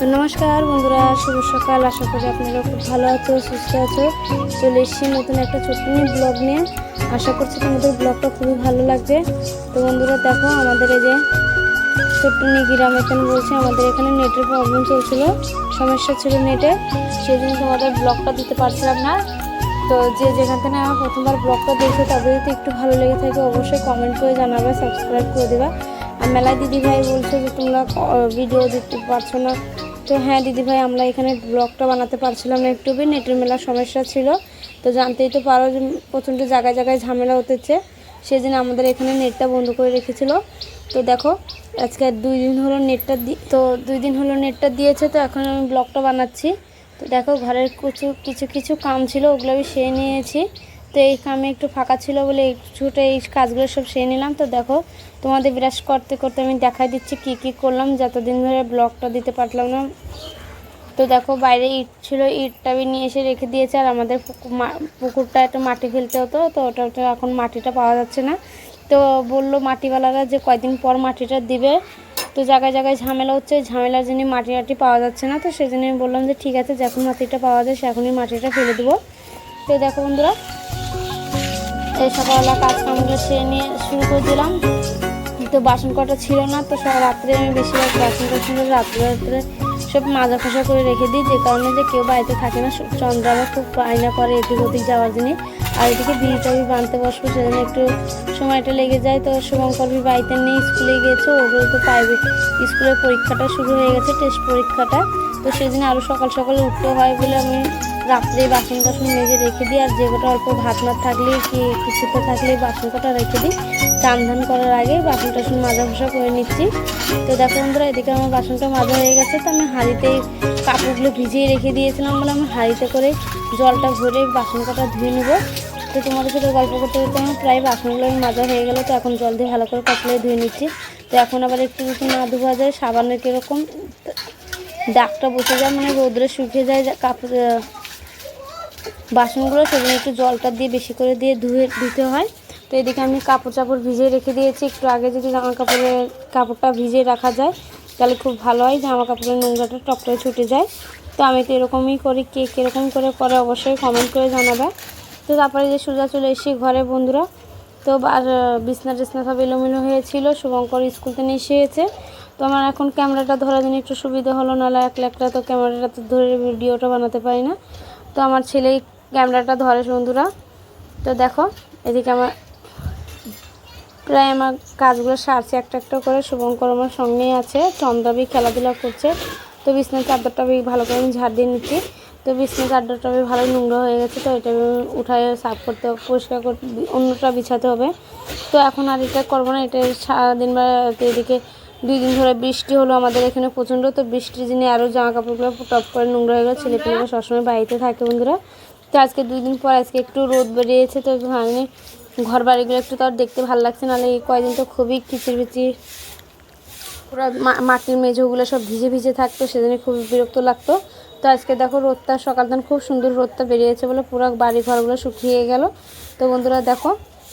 তো নমস্কার বন্ধুরা, শুভ সকাল। আশা করি আপনারা খুব ভালো আছো, সুস্থ আছো। চলে এসেছি নতুন একটা ছোট্ট ব্লগ নিয়ে। আশা করছি তোমাদের ব্লগটা খুবই ভালো লাগবে। তো বন্ধুরা, দেখো আমাদের এই যে ছোট্ট গ্রাম এখানে বলছে, আমাদের এখানে নেটের প্রবলেম চলছিল, সমস্যা ছিল নেটে। সেই জন্য তোমাদের ব্লগটা দিতে পারছিলাম না। তো যে যেখান থেকে আমার প্রথমবার ব্লগটা দেখছ তাদের যদি একটু ভালো লেগে থাকে, অবশ্যই কমেন্ট করে জানাবে সাবস্ক্রাইব করে দেবা। মেলায় দিদিভাই বলছে যে তোমরা ভিডিও দিতে পারছ না। তো হ্যাঁ দিদিভাই, আমরা এখানে ব্লগটা বানাতে পারছিলাম না। একটু নেটের মেলার সমস্যা ছিল। তো জানতেই তো পারো যে প্রচণ্ড জায়গায় জায়গায় ঝামেলা হতেছে। জন্য আমাদের এখানে নেটটা বন্ধ করে রেখেছিল। তো দেখো, আজকে দুই দিন হলো নেটটা তো দুই দিন হলো নেটটা দিয়েছে, তো এখন আমি ব্লগটা বানাচ্ছি। তো দেখো, ঘরের কিছু কিছু কিছু কাম ছিল, ওগুলো আমি সেরে নিয়েছি। তো এই কামে একটু ফাঁকা ছিল বলে ছুটে এই কাজগুলো সব সেরে নিলাম। তো দেখো, তোমাদের ব্রাশ করতে করতে আমি দেখাই দিচ্ছি কি কি করলাম, যতদিন ধরে ব্লগটা দিতে পারলাম না। তো দেখো, বাইরে ইট ছিল, ইটটা আমি নিয়ে এসে রেখে দিয়েছে, আর আমাদের পুকুর পুকুরটা একটা মাটি ফেলতে হতো, তো ওটা ওটা এখন মাটিটা পাওয়া যাচ্ছে না। তো বলল মাটিওয়ালারা যে কয়দিন পর মাটিটা দিবে। তো জায়গায় জায়গায় ঝামেলা হচ্ছে, ঝামেলার জন্য মাটি টাটি পাওয়া যাচ্ছে না, তো সেই জন্য আমি বললাম যে ঠিক আছে, যখন মাটিটা পাওয়া যায় সেখনই মাটিটা ফেলে দেবো। তো দেখো বন্ধুরা এই সকালবেলা কাজ কামগুলো সেরে নিয়ে শুরু করে দিলাম। তো বাসন কটা ছিল না, তো সব রাত্রে আমি বেশিরভাগ বাসন টাসন রাত্রে রাত্রে সব মাজা খসা করে রেখে দিই, যে কারণে যে কেউ বাড়িতে থাকে না চন্দ্র খুব আয়না করে এদিক ওদিক যাওয়ার জন্য। আর এদিকে বিড়িটা আমি বানতে বসবো, সেজন্য একটু সময়টা লেগে যায়। তো শুভঙ্কর বি বাড়িতে নেই, স্কুলে গিয়েছে ওগুলো তো প্রাইভেট স্কুলের পরীক্ষাটা শুরু হয়ে গেছে, টেস্ট পরীক্ষাটা। তো সেদিন আরও সকাল সকালে উঠতে হয় বলে আমি রাত্রে বাসন টাসন মেজে রেখে দিই, আর যে কটা অল্প ভাত না থাকলে কি কিছুতে থাকলে বাসন কটা রেখে দিই। চান ধান করার আগে বাসন টাসন মাজা ঘষা করে নিচ্ছি। তো দেখো বন্ধুরা, এদিকে আমার বাসনটা মাজা হয়ে গেছে, তো আমি হাঁড়িতে কাপড়গুলো ভিজিয়ে রেখে দিয়েছিলাম বলে আমি হাঁড়িতে করে জলটা ভরে বাসন কটা ধুয়ে নেব। তো তোমাদের সাথে গল্প করতে করতে আমার প্রায় বাসনগুলো মাজা হয়ে গেলো, তো এখন জল দিয়ে ভালো করে কাপড়ে ধুয়ে নিচ্ছি। তো এখন আবার একটু যদি না ধোয়া যায়, সাবানের কীরকম দাগটা বসে যায় মানে রোদ্রে শুকিয়ে যায় কাপড় বাসনগুলো সেজন্য একটু জলটা দিয়ে বেশি করে দিয়ে ধুয়ে ধুতে হয়। তো এদিকে আমি কাপড় চাপড় ভিজিয়ে রেখে দিয়েছি। একটু আগে যদি জামা কাপড়ের কাপড়টা ভিজিয়ে রাখা যায়, তাহলে খুব ভালো হয় জামা কাপড়ের নোংরাটা টপটায় ছুটে যায়। তো আমি তো এরকমই করি, কে কীরকম করে করে অবশ্যই কমেন্ট করে জানাবে। তো তারপরে যে সোজা চলে এসেছি ঘরে বন্ধুরা। তো আর, বিছনা টিছনা সব এলোমেলো হয়েছিল, শুভঙ্কর স্কুল থেকে এসেছে তো আমার এখন ক্যামেরাটা ধরার জন্য একটু সুবিধা হলো, নাহলে একলা একলা তো ক্যামেরাটা তো ধরে ভিডিওটা বানাতে পারি না। তো আমার ছেলেই ক্যামেরাটা ধরে বন্ধুরা। তো দেখো, এদিকে আমার প্রায় আমার কাজগুলো সারছে, একটা একটা করে শুভঙ্কর আমার সঙ্গেই আছে। চন্দ্রাবি খেলাধুলা করছে। তো বিছনার চাদরটা আমি ভালো করে আমি ঝাড় দিয়ে নিচ্ছি। তো বিছনার চাদরটা আমি ভালো নোংরা হয়ে গেছে, তো এটা আমি উঠায় সাফ করতে হবে পরিষ্কার করতে, অন্যটা বিছাতে হবে। তো এখন আর এটা করব না, এটা সারাদিন বা এদিকে দুই দিন ধরে বৃষ্টি হলো আমাদের এখানে প্রচণ্ড তো বৃষ্টির জন্য আরও জামা কাপড়গুলো টপ করে নোংরা হয়ে গেলো ছেলেপেলেরা সবসময় বাড়িতে থাকে বন্ধুরা। তো আজকে দুই দিন পর আজকে একটু রোদ বেরিয়েছে তো ভাঙনি ঘর বাড়িগুলো একটু তো আর দেখতে ভালো লাগছে নাহলে এই কয়দিন তো খুবই কিচির বিচির পুরো মা- মাটির মেঝোগুলো সব ভিজে ভিজে থাকতো সেজন্য খুব বিরক্ত লাগতো। তো আজকে দেখো রোদটা সকালদান খুব সুন্দর রোদটা বেরিয়েছে বলে পুরো বাড়ি ঘরগুলো শুকিয়ে গেল। তো বন্ধুরা দেখো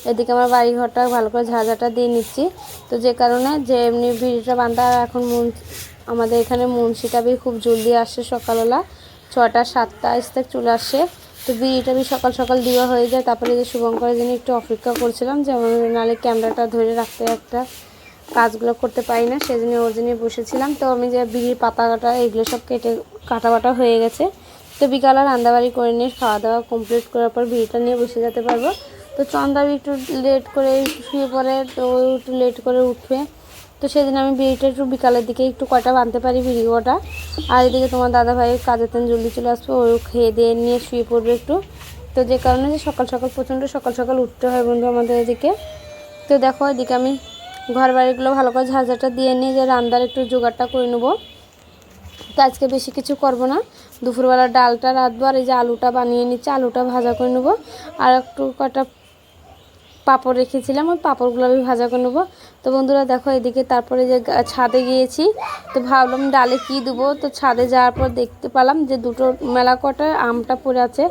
এদিকে আমার বাড়ি ঘরটা ভালো করে ঝাঁঝাটা দিয়ে নিচ্ছি। তো যে কারণে যে এমনি বিড়িটা বান্ধা এখন মন আমাদের এখানে মুন্সিটা খুব জলদি আসে সকালবেলা। ছটা সাতটা আসতে চলে আসে। তো বিড়িটা সকাল সকাল দেওয়া হয়ে যায়। তারপরে যে শুভঙ্করের জন্য একটু অপেক্ষা করছিলাম যে আমার নাহলে ক্যামেরাটা ধরে রাখতে একটা কাজগুলো করতে পারি না। সেই জন্য ওর জন্য বসেছিলাম। তো আমি যে বিড়ির পাতা কাটা এগুলো সব কেটে কাটা বাটা হয়ে গেছে। তো বিকালে রান্নাবাড়ি করে নিয়ে খাওয়া দাওয়া কমপ্লিট করার পর বিড়িটা নিয়ে বসে যেতে পারব। তো চন্দ্রাবি একটু লেট করে শুয়ে পড়ে, তো একটু লেট করে উঠবে। তো সেদিন আমি বিড়িটা একটু বিকালের দিকে একটু কয়টা বাঁধতে পারি বিড়ি কটা আর এদিকে তোমার দাদা ভাই কাজের তেন জলদি চলে আসবে, ও খেয়ে দিয়ে নিয়ে শুয়ে পড়বে একটু। তো যে কারণে যে সকাল সকাল, প্রচণ্ড সকাল সকাল উঠতে হয় বন্ধু আমাদের এদিকে। তো দেখো এদিকে আমি ঘর বাড়িগুলো ভালো করে ঝাঁঝাটা দিয়ে নিয়ে যে রান্নার একটু জোগাড়টা করে নেব। তো আজকে বেশি কিছু করব না। দুপুরবেলা ডালটা রাঁধবো আর এই যে আলুটা বানিয়ে নিচ্ছে, আলুটা ভাজা করে নেব। আর একটু কটা পাঁপড় রেখেছিলাম ওই পাঁপড়গুলো আমি ভাজা করে নেব। তো বন্ধুরা দেখো এদিকে তারপরে যে ছাদে গিয়েছি তো ভাবলাম ডালে কি দেবো? তো ছাদে যাওয়ার পর দেখতে পেলাম যে দুটো মেলা কটা আমটা পড়ে আছে।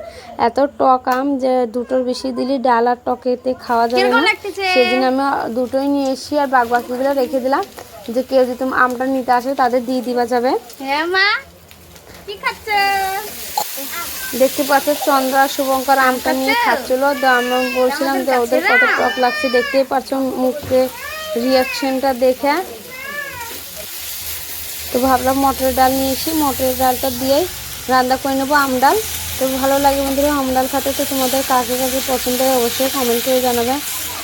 এত টক আম যে দুটোর বেশি দিলে ডাল আর টকেতে খাওয়া যাবে না। জন্য আমি দুটোই নিয়ে এসেছি আর বাক বাকিগুলো রেখে দিলাম। যে কেউ যদি আমটা নিতে আসে তাদের দিয়ে দিবা যাবে। হ্যাঁ মা কি খাচ্ছ? দেখতে পাচ্ছ চন্দ্র আর শুভঙ্কর আমটা নিয়ে খাচ্ছিল। তো আমরা বলছিলাম যে ওদের কত টক লাগছে। দেখতেই পাচ্ছ মুখে রিয়াকশনটা দেখে। তো ভাবলাম মটরের ডাল নিয়ে এসি মটরের ডালটা দিয়েই রান্না করে নেব আম ডাল। তো ভালো লাগে বন্ধুরা আম ডাল খেতে। তো তোমাদের কাকে কাকে পছন্দ হয় অবশ্যই কমেন্ট করে জানাবে।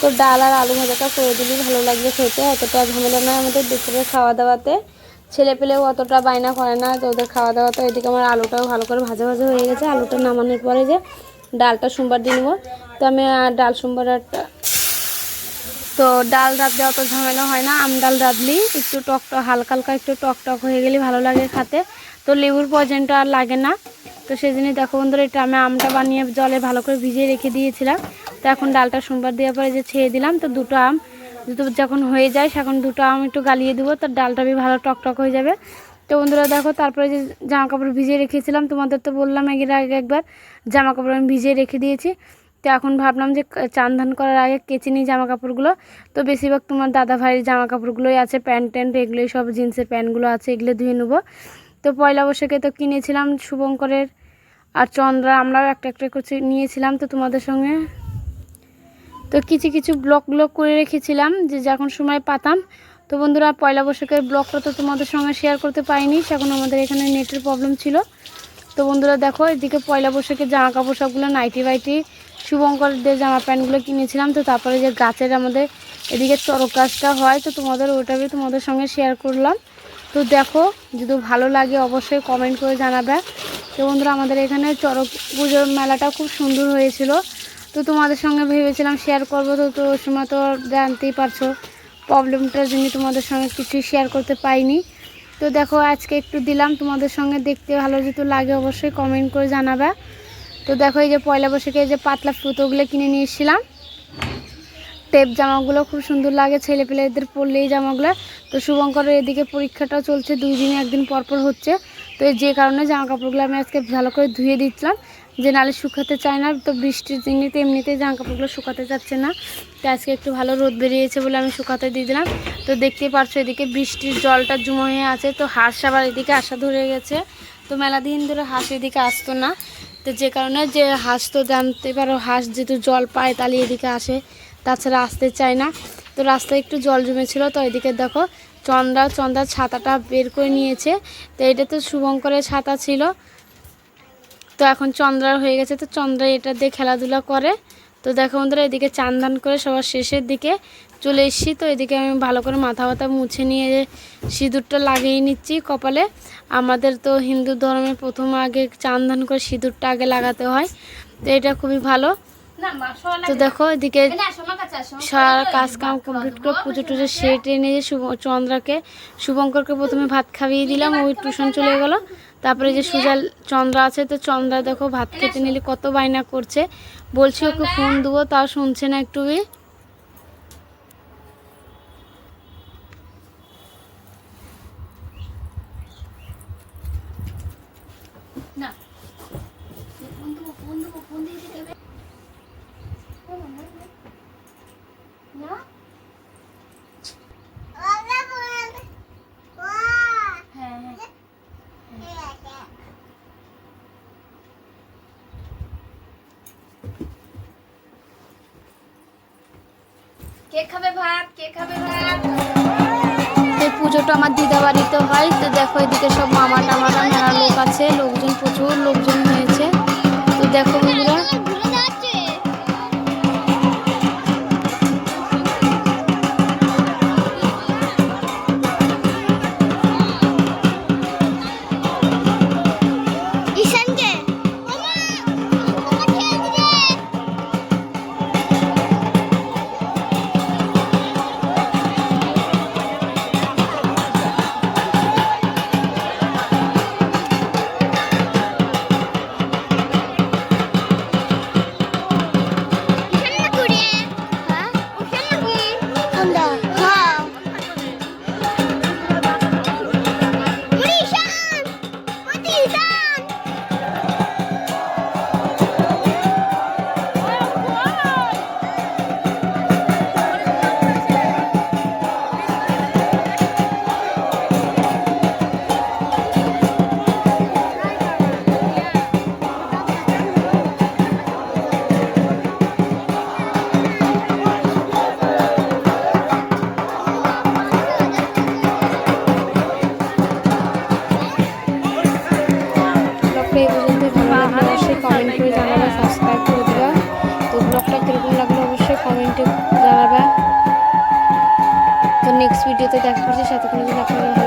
তো ডাল আর আলু ভাজাটা করে দিলেই ভালো লাগবে খেতে। অতটা ঝামেলা নয় আমাদের দুপুরের খাওয়া দাওয়াতে ছেলে পেলেও অতটা বায়না করে না, তো ওদের খাওয়া দাওয়া তো এদিকে আমার আলুটাও ভালো করে ভাজা ভাজা হয়ে গেছে। আলুটা নামানোর পরে যে ডালটা সোমবার দিয়ে নেব। তো আমি ডাল সোমবার তো ডাল রাঁধলে অত ঝামেলা হয় না, আম ডাল রাঁধলি একটু টক টক, হালকা হালকা একটু টক টক হয়ে গেলে ভালো লাগে খেতে। তো লেবুর পর্যন্ত আর লাগে না। তো সেই জন্যই দেখো বন্ধুরা এটা আমি আমটা বানিয়ে জলে ভালো করে ভিজিয়ে রেখে দিয়েছিলাম। তো এখন ডালটা সোমবার দেওয়ার পরে যে ছেড়ে দিলাম, তো দুটো আম যখন হয়ে যায়, সেখন দুটো আম একটু গালিয়ে দেবো তার ডালটা বি ভালো টক টক হয়ে যাবে। তো বন্ধুরা দেখো, তারপরে যে জামা কাপড় ভিজিয়ে রেখেছিলাম, তোমাদের তো বললাম এর আগে একবার জামা কাপড় আমি ভিজিয়ে রেখে দিয়েছি। তো এখন ভাবলাম যে চান ধান করার আগে কেচে নিই জামা কাপড়গুলো তো বেশিরভাগ তোমার দাদা ভাইয়ের জামা কাপড়গুলোই আছে, প্যান্ট ট্যান্ট এগুলোই সব, জিন্সের প্যান্টগুলো আছে, এগুলো ধুয়ে নেব। তো পয়লা বৈশাখে তো কিনেছিলাম শুভঙ্করের আর চন্দ্রা, আমরাও একটা একটা করে নিয়েছিলাম। তো তোমাদের সঙ্গে তো কিছু কিছু ব্লক ব্লগ করে রেখেছিলাম যে যখন সময় পাতাম, তো বন্ধুরা পয়লা বৈশাখের ব্লকটা তো তোমাদের সঙ্গে শেয়ার করতে পারিনি, সেখন আমাদের এখানে নেটের প্রবলেম ছিল। তো বন্ধুরা দেখো, এদিকে পয়লা বৈশাখে জামা কাপড় সবগুলো নাইটি বাইটি শুভঙ্করদের জামা প্যান্টগুলো কিনেছিলাম, তো তারপরে যে গাছের আমাদের এদিকে চরক গাছটা হয়, তো তোমাদের ওইটাকে তোমাদের সঙ্গে শেয়ার করলাম। তো দেখো, যদি ভালো লাগে অবশ্যই কমেন্ট করে জানাবে। তো বন্ধুরা আমাদের এখানে চরক পুজোর মেলাটা খুব সুন্দর হয়েছিল। তো তোমাদের সঙ্গে ভেবেছিলাম শেয়ার করব, তো তো সময় তো জানতেই পারছ প্রবলেমটার জন্য তোমাদের সঙ্গে কিছুই শেয়ার করতে পাইনি। তো দেখো, আজকে একটু দিলাম, তোমাদের সঙ্গে দেখতে ভালো যেহেতু লাগে অবশ্যই কমেন্ট করে জানাবে। তো দেখো, এই যে পয়লা বৈশাখে এই যে পাতলা ফুতোগুলো কিনে নিয়ে এসেছিলাম। টেপ জামাগুলো খুব সুন্দর লাগে ছেলে পেলেদের পরলে এই জামাগুলো। তো শুভঙ্করের এদিকে পরীক্ষাটাও চলছে, দুই দিনে একদিন পরপর হচ্ছে। তো যে কারণে জামা কাপড়গুলো আমি আজকে ভালো করে ধুয়ে দিচ্ছিলাম। যে নালে শুকাতে চায় না, তো বৃষ্টির দিনেতে এমনিতেই জামা কাপড়গুলো শুকাতে যাচ্ছে না। তো আজকে একটু ভালো রোদ বেরিয়েছে বলে আমি শুকাতে দিয়ে দিলাম। তো দেখতেই পারছ এদিকে বৃষ্টির জলটা জমা হয়ে আছে, তো হাঁস আবার এদিকে আসা ধরে গেছে। তো মেলা দিন ধরে হাঁস এদিকে আসতো না। তো যে কারণে যে হাঁস তো জানতে পারো, হাঁস যেহেতু জল পায় তাহলে এদিকে আসে, তাছাড়া আসতে চায় না। তো রাস্তায় একটু জল জমেছিল, তো এদিকে দেখো চন্দ্রা, চন্দ্রার ছাতাটা বের করে নিয়েছে। তো এটা তো শুভঙ্করের ছাতা ছিল। তো এখন চন্দ্রার হয়ে গেছে তো চন্দ্রা এটা দিয়ে খেলাধুলা করে। তো দেখো বন্ধুরা এদিকে চান্দান করে সবার শেষের দিকে চলে এসেছি। তো এদিকে আমি ভালো করে মাথা ব্যথা মুছে নিয়ে সিঁদুরটা লাগিয়ে নিচ্ছি কপালে। আমাদের তো হিন্দু ধর্মে প্রথম আগে চান্দান করে সিঁদুরটা আগে লাগাতে হয় তো এটা খুবই ভালো। তো দেখো এদিকে সারা কাজ কাম কমপ্লিট করে পুজো টুজো সেরে নিয়ে শুভ চন্দ্রাকে শুভঙ্করকে প্রথমে ভাত খাইয়ে দিলাম ওই টিউশন চলে গেল। তারপরে যে সুজাল চন্দ্রা আছে তো চন্দ্রা দেখো ভাত খেতে নিলে কত বায়না করছে। বলছি ওকে ফোন দেবো তাও শুনছে না একটু এই পুজোটা আমার দিদা বাড়িতে হয়। তো দেখো এদিকে সব মামা টামারা মেলা লোক আছে, লোকজন প্রচুর, লোকজন হয়েছে। তো দেখো বন্ধুরা ভিডিওতে দেখা করছি সাথে কোনো দিন আপনাদের ভালো